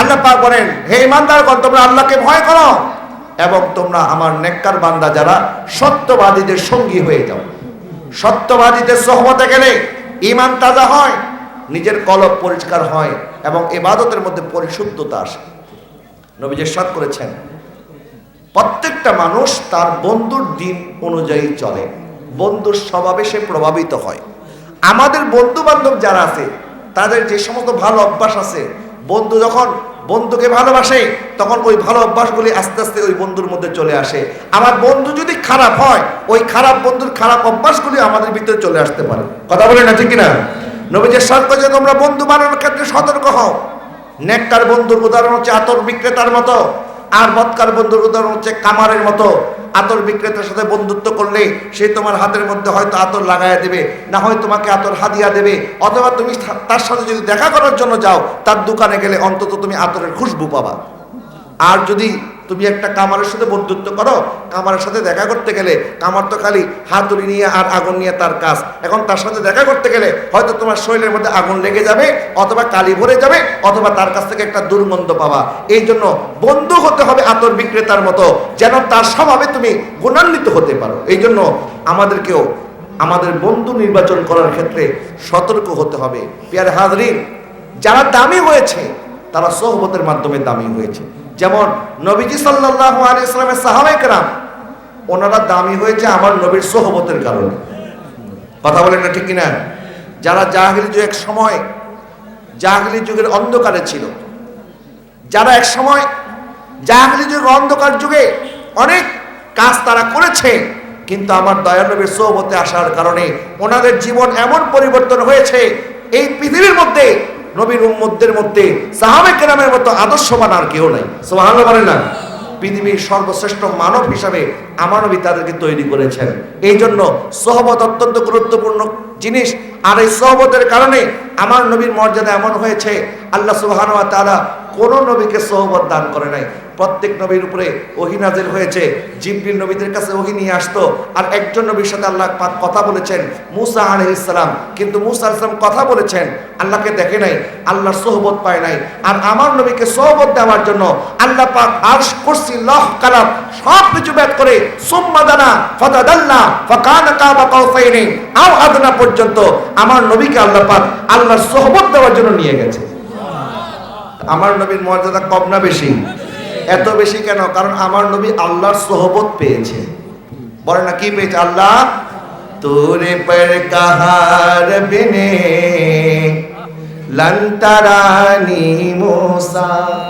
আল্লাহ পাক বলেন, হে ইমানদারগণ, তোমরা আল্লাহকে ভয় করো এবং তোমরা আমার নেককার বান্দা যারা সত্যবাদীদের সঙ্গী হয়ে যাও। সত্যবাদীদের সহমতে গেলে ইমান তাজা হয়, নিজের কলব পরিষ্কার হয় এবং এবাদতের মধ্যে পরিশুদ্ধতা আসে। নবীজি সাত করেছেন, প্রত্যেকটা মানুষ তার বন্ধুর দিন অনুযায়ী চলে। বন্ধুর স্বভাবে সে প্রভাবিত হয়। আমাদের বন্ধু বান্ধব যারা আছে, তাদের যে সমস্ত ভালো অভ্যাস আছে, বন্ধু যখন বন্ধুকে ভালোবাসে, তখন ওই ভালো অভ্যাসগুলি আস্তে আস্তে ওই বন্ধুর মধ্যে চলে আসে। আমার বন্ধু যদি খারাপ হয়, ওই খারাপ বন্ধুর খারাপ অভ্যাসগুলি আমাদের ভিতরে চলে আসতে পারে। কথা বলে না, ঠিক কিনা? নবীজের সরকার যে তোমরা বন্ধু বানানোর ক্ষেত্রে সতর্ক হও। নেককার বন্ধুর উদাহরণ হচ্ছে আতর বিক্রেতার মতো, আর মৎকার বন্ধুর উদাহরণ হচ্ছে কামারের মতো। আতর বিক্রেতার সাথে বন্ধুত্ব করলে সে তোমার হাতের মধ্যে হয়তো আতর লাগাইয়া দেবে, না হয় তোমাকে আতর হাদিয়া দেবে। অথবা তুমি তার সাথে যদি দেখা করার জন্য যাও, তার দোকানে গেলে অন্তত তুমি আতরের খুশবু পাবা। আর যদি তুমি একটা কামারের সাথে বন্ধুত্ব করো, কামারের সাথে দেখা করতে গেলে কামার তো খালি হাতুড়ি নিয়ে আর আগুন নিয়ে তার কাজ। এখন তার সাথে দেখা করতে গেলে হয়তো তোমার শরীরের মধ্যে আগুন লেগে যাবে, অথবা কালি ভরে যাবে, অথবা তার কাছ থেকে একটা দুর্গন্ধ পাওয়া এই জন্য বন্ধু হতে হবে আতর বিক্রেতার মতো, যেন তার স্বভাবে তুমি গুণান্বিত হতে পারো। এই জন্য আমাদেরকেও আমাদের বন্ধু নির্বাচন করার ক্ষেত্রে সতর্ক হতে হবে। পিয়ার হাজরিন, যারা দামি হয়েছে, তারা সহবতের মাধ্যমে দামি হয়েছে। যেমন নবীজি সাল্লাল্লাহু আলাইহি ইসলামের সাহাবাই কেরাম, ওনারা দামি হয়েছে আমার নবীর সোহবতের কারণে। কথা বলেন না ঠিক কিনা? যারা জাহিলি যুগ এক সময়, জাহিলি যুগের অন্ধকারে ছিল, যারা এক সময় জাহিলি যুগের অন্ধকার যুগে অনেক কাজ তারা করেছে, কিন্তু আমার দয়াল নবীর সোহবতে আসার কারণে ওনাদের জীবন এমন পরিবর্তন হয়েছে, এই পৃথিবীর মধ্যে নবীর উম্মদের মধ্যে সাহাবে কেরামের মতো আদর্শবান আর কেউ নাই। সোহানো বলে না। পৃথিবীর সর্বশ্রেষ্ঠ মানব হিসাবে আমার নবী তাদেরকে তৈরি করেছেন। এই জন্য সহবত অত্যন্ত গুরুত্বপূর্ণ জিনিস। আর এই সহবতের কারণে আমার নবীর মর্যাদা এমন হয়েছে, আল্লাহ সুবাহানুয়া তাআলা কোন নবীকে সহবত দান করে নাই। প্রত্যেক নবীর উপরে ওহি নাজিল হয়েছে। জিবরিল নবীদের কাছে ওহি নিয়ে আসতো। আর একজন নবীর সাথে আল্লাহ পাক কথা বলেছেন, মুসা আলাইহিস সালাম। কিন্তু মুসা আলাইহিস সালাম কথা বলেছেন, আল্লাহকে দেখে নাই, আল্লাহর সোহবত পায় নাই। আর আমার নবীকে সোহবত দেওয়ার জন্য আল্লাহ পাক আরশ কুরসি লহ কালাম সব কিছু ব্যাট করে, সুম্মা দানা ফাতাদাল্লা ফাকানা কাবা কাউসাইনি। আও আদনা পর্যন্ত আমার নবীকে আল্লাহ পাক আল্লাহর সোহবত দেওয়ার জন্য নিয়ে গেছে। আমার নবীর মর্যাদা কম না বেশি? এত বেশি কেন? কারণ আমার নবী আল্লাহর সোহবত পেয়েছে। বলে না, কি পেয়েছে আল্লাহ? তোরে পর কাহার বিনে লন্তারানি মোসা।